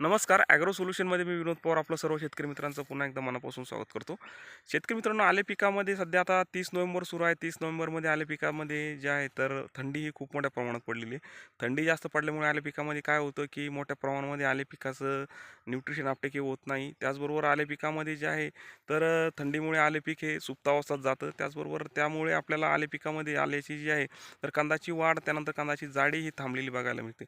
नमस्कार ॲग्रो सोल्युशनमध्ये मी विनोद पवार आपलं सर्व शेतकरी मित्रांचं पुन्हा एकदा मनापासून स्वागत करतो. शेतकरी मित्रांनो आले पिकामध्ये सध्या आता तीस नोव्हेंबर सुरू आहे. तीस नोव्हेंबरमध्ये आले पिकामध्ये जे आहे तर थंडी ही खूप मोठ्या प्रमाणात पडलेली आहे. थंडी जास्त पडल्यामुळे आले पिकामध्ये काय होतं की मोठ्या प्रमाणामध्ये आले पिकाचं न्यूट्रिशन आपटेकी होत नाही. त्याचबरोबर आले पिकामध्ये जे आहे तर थंडीमुळे आले पीक हे सुप्तावस्थात जातं. त्याचबरोबर त्यामुळे आपल्याला आले पिकामध्ये आल्याची जी आहे तर कांदाची वाढ त्यानंतर कांदाची जाडी ही थांबलेली बघायला मिळते.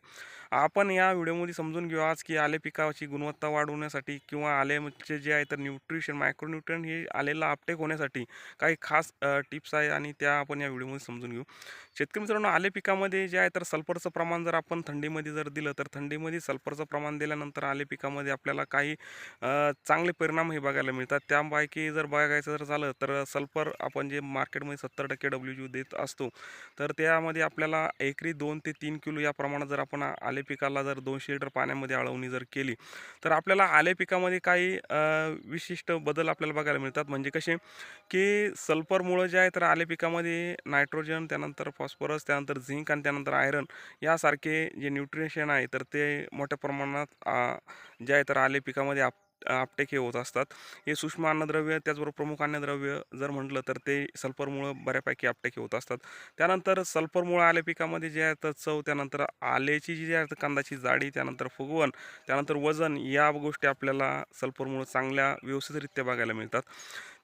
आपण या व्हिडिओमध्ये समजून घेऊ आज की आले पिकाची गुणवत्ता वाढवण्यासाठी किंवा आलेचे जे आहे तर न्यूट्रिशन मायक्रोन्यूट्रन हे आलेला आपटेक होण्यासाठी काही खास टिप्स आहे आणि त्या आपण या व्हिडिओमध्ये समजून घेऊ. शेतकरी मित्रांनो आले पिकामध्ये जे आहे तर सल्फरचं प्रमाण जर आपण थंडीमध्ये जर दिलं तर थंडीमध्ये सल्फरचं प्रमाण दिल्यानंतर आले पिकामध्ये आपल्याला काही चांगले परिणाम हे बघायला मिळतात. त्यापैकी जर बघायचं जर झालं तर सल्फर आपण जे मार्केटमध्ये सत्तर टक्के डब्ल्यू जी देत असतो तर त्यामध्ये आपल्याला एकरी दोन ते तीन किलो या प्रमाणात जर आपण आले पिकाला जर दोनशे लिटर पाण्यामध्ये आळवणी जर केली. तर आपल्याला आले पिकामध्ये काही विशिष्ट बदल आपल्याला बघायला मिळतात. म्हणजे कसे की सल्फरमुळं जे आहे तर आले पिकामध्ये नायट्रोजन त्यानंतर फॉस्फरस त्यानंतर झिंक आणि त्यानंतर आयरन यासारखे जे न्यूट्रिशन आहे तर ते मोठ्या प्रमाणात जे आहे तर आले पिकामध्ये आप आपटेक हे होत असतात. हे सूक्ष्म अन्नद्रव्य त्याचबरोबर प्रमुख अन्नद्रव्य जर म्हटलं तर ते सल्फरमुळं बऱ्यापैकी आपटेक हे होत असतात. त्यानंतर सल्फरमुळं आले पिकामध्ये जे आहे तर चव त्यानंतर आल्याची जी आहे कांदाची जाडी त्यानंतर फुगवण त्यानंतर वजन या गोष्टी आपल्याला सल्फरमुळं चांगल्या व्यवस्थितरित्या बघायला मिळतात.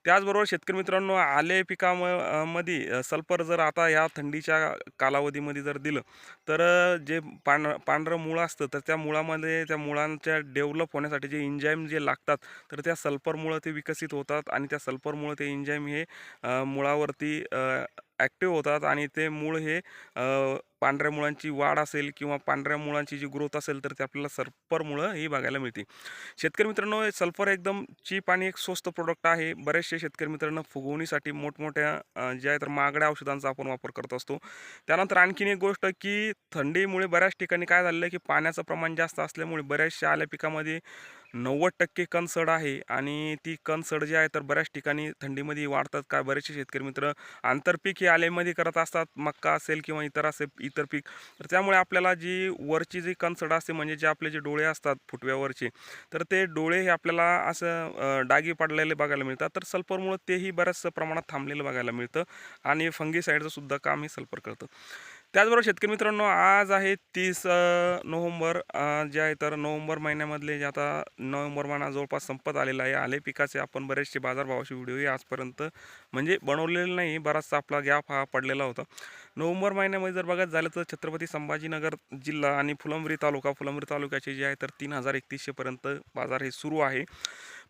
त्याचबरोबर शेतकरी मित्रांनो आले पिकाममध्ये सल्फर जर आता या थंडीच्या कालावधीमध्ये जर दिलं तर जे पांढ पांढरं मुळं असतं तर त्या मुळामध्ये त्या मुळांच्या डेव्हलप होण्यासाठी जे इंजाईम जे लागतात तर त्या सल्फरमुळं ते विकसित होतात आणि त्या सल्फरमुळं ते इंजाईम हे मुळावरती ॲक्टिव्ह होतात आणि ते मूळ हे पांढऱ्या मुळांची वाढ असेल किंवा पांढऱ्या मुळांची जी ग्रोथ असेल तर ते आपल्याला सल्फर मुळं ही बघायला मिळते शेतकरी मित्रांनो हे सल्फर एकदम चीप आणि एक स्वस्त प्रोडक्ट आहे. बरेचसे शेतकरी मित्रांनो फुगवणीसाठी मोठमोठ्या ज्या आहेत आहे तर महागड्या औषधांचा आपण वापर करत असतो. त्यानंतर आणखीन एक गोष्ट की थंडीमुळे बऱ्याच ठिकाणी काय झालं आहे की पाण्याचं प्रमाण जास्त असल्यामुळे बऱ्याचशा आल्या पिकामध्ये नव्वद टक्के कणसड आहे आणि ती कणसड जी आहे तर बऱ्याच ठिकाणी थंडीमध्ये वाढतात काय बरेचसे शेतकरी मित्र आंतरपीक हे आलेमध्ये करत असतात मक्का असेल किंवा इतर असेल इतर पीक. तर त्यामुळे आपल्याला जी वरची जी कणसड असते म्हणजे जे आपले जे डोळे असतात फुटव्यावरचे तर ते डोळे हे आपल्याला असं डागी पडलेले बघायला मिळतात. तर सल्फरमुळं तेही बऱ्याच प्रमाणात थांबलेलं बघायला मिळतं आणि फंगी सुद्धा काम हे सल्फर करतं. त्याचबरोबर शेतकरी मित्रांनो आज आहे तीस नोव्हेंबर जे आहे तर नोव्हेंबर महिन्यामधले जे आता नोव्हेंबर महिना जवळपास संपत आलेला आहे. आले पिकाचे आपण बरेचसे बाजारभावाचे व्हिडिओही आजपर्यंत म्हणजे बनवलेले नाही बराचसा आपला गॅप हा पडलेला होता. नोव्हेंबर महिन्यामध्ये जर बघत झालं तर छत्रपती संभाजीनगर जिल्हा आणि फुलंब्री तालुका फुलंब्री तालुक्याचे जे आहे तर तीन हजार एकतीसशेपर्यंत बाजार हे सुरू आहे.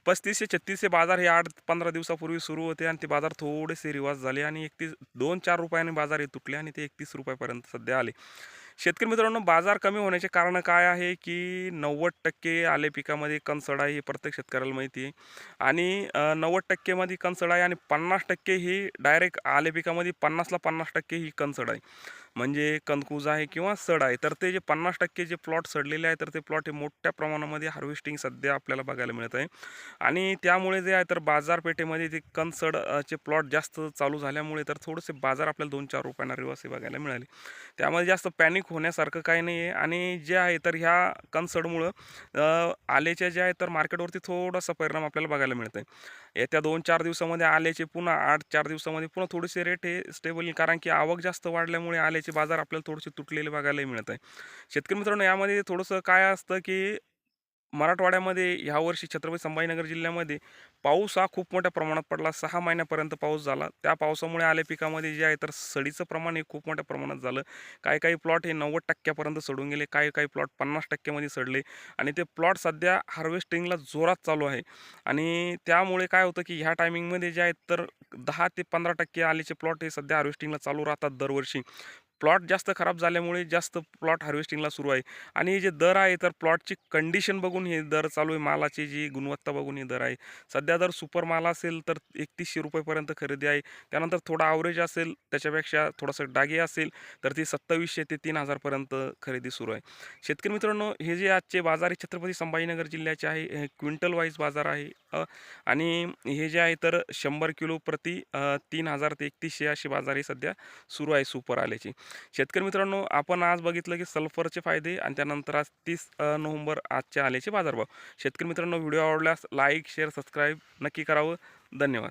पस्तीसशे छत्तीसशे बाजार हे आठ पंधरा दिवसापूर्वी सुरू होते आणि ते बाजार थोडेसे रिवाज झाले आणि एकतीस दोन चार रुपयाने बाजार हे तुटले आणि ते एकतीस रुपयापर्यंत सध्या आले. शेतकरी मित्रांनो बाजार कमी होण्याचे कारण काय आहे की नव्वद टक्के आले पिकामध्ये कणसड आहे हे प्रत्येक शेतकऱ्याला माहिती आहे. आणि नव्वद टक्केमध्ये कणसड आहे आणि पन्नास टक्के ही डायरेक्ट आले पिकामध्ये पन्नासला पन्नास टक्के ही कणसड आहे म्हणजे कनकुज आहे किंवा सड आहे तर ते जे पन्नास टक्के जे प्लॉट सडलेले आहे तर ते प्लॉट हे मोठ्या प्रमाणामध्ये हार्वेस्टिंग सध्या आपल्याला बघायला मिळत आहे. आणि त्यामुळे जे आहे तर बाजारपेठेमध्ये ते कणसड प्लॉट जास्त चालू झाल्यामुळे तर थोडेसे बाजार आपल्याला दोन चार रुपयांना रिवासे बघायला मिळाले. त्यामध्ये जास्त पॅनिक होण्यासारखं काही नाही आहे. आणि जे आहे तर ह्या कणसडमुळं आलेच्या जे आहे तर मार्केटवरती थोडासा परिणाम आपल्याला बघायला मिळत आहे येत्या दोन चार दिवसामध्ये आल्याचे पुन्हा आठ चार दिवसामध्ये पुन्हा थोडेसे रेट हे स्टेबल कारण की आवक जास्त वाढल्यामुळे आल्याचे बाजार आपल्याला थोडेसे तुटलेले बघायला मिळत आहे. शेतकरी मित्रांनो यामध्ये थोडंसं काय असतं की मराठवाड्यामध्ये ह्यावर्षी छत्रपती संभाजीनगर जिल्ह्यामध्ये पाऊस हा खूप मोठ्या प्रमाणात पडला. सहा महिन्यापर्यंत पाऊस झाला. त्या पावसामुळे आले पिकामध्ये जे आहे तर सडीचं प्रमाण हे खूप मोठ्या प्रमाणात झालं. काही काही प्लॉट हे नव्वद टक्क्यापर्यंत सडून गेले. काही काही प्लॉट पन्नास टक्क्यामध्ये सडले. आणि ते प्लॉट सध्या हार्वेस्टिंगला जोरात चालू आहे. आणि त्यामुळे काय होतं की ह्या टायमिंगमध्ये जे आहेत तर दहा ते पंधरा टक्के आलेचे प्लॉट हे सध्या हार्वेस्टिंगला चालू राहतात दरवर्षी. प्लॉट जास्त खराब झाल्यामुळे जास्त प्लॉट हार्वेस्टिंगला सुरू आहे. आणि हे जे दर आहे तर प्लॉटची कंडिशन बघून हे दर चालू आहे. मालाची जी गुणवत्ता बघून हे दर आहे. सध्या जर सुपर माल असेल तर एकतीसशे रुपयेपर्यंत खरेदी आहे. त्यानंतर थोडा आवरेज असेल त्याच्यापेक्षा थोडंसं डागे असेल तर ती सत्तावीसशे ते तीन हजारपर्यंत खरेदी सुरू आहे. शेतकरी मित्रांनो हे जे आजचे बाजार आहे छत्रपती संभाजीनगर जिल्ह्याचे आहे हे क्विंटल वाईज बाजार आहे. आणि हे जे आहे तर शंभर किलो प्रति तीन हजार ते एकतीसशे अशी हे सध्या सुरू आहे सुपर आल्याची शेतकरी मित्रांनो आपण आज बघितलं की सल्फरचे फायदे आणि त्यानंतर आज तीस नोव्हेंबर आजच्या आल्याचे बाजारभाव. शेतकरी मित्रांनो व्हिडिओ आवडल्यास लाईक शेअर सबस्क्राईब नक्की करावं. धन्यवाद.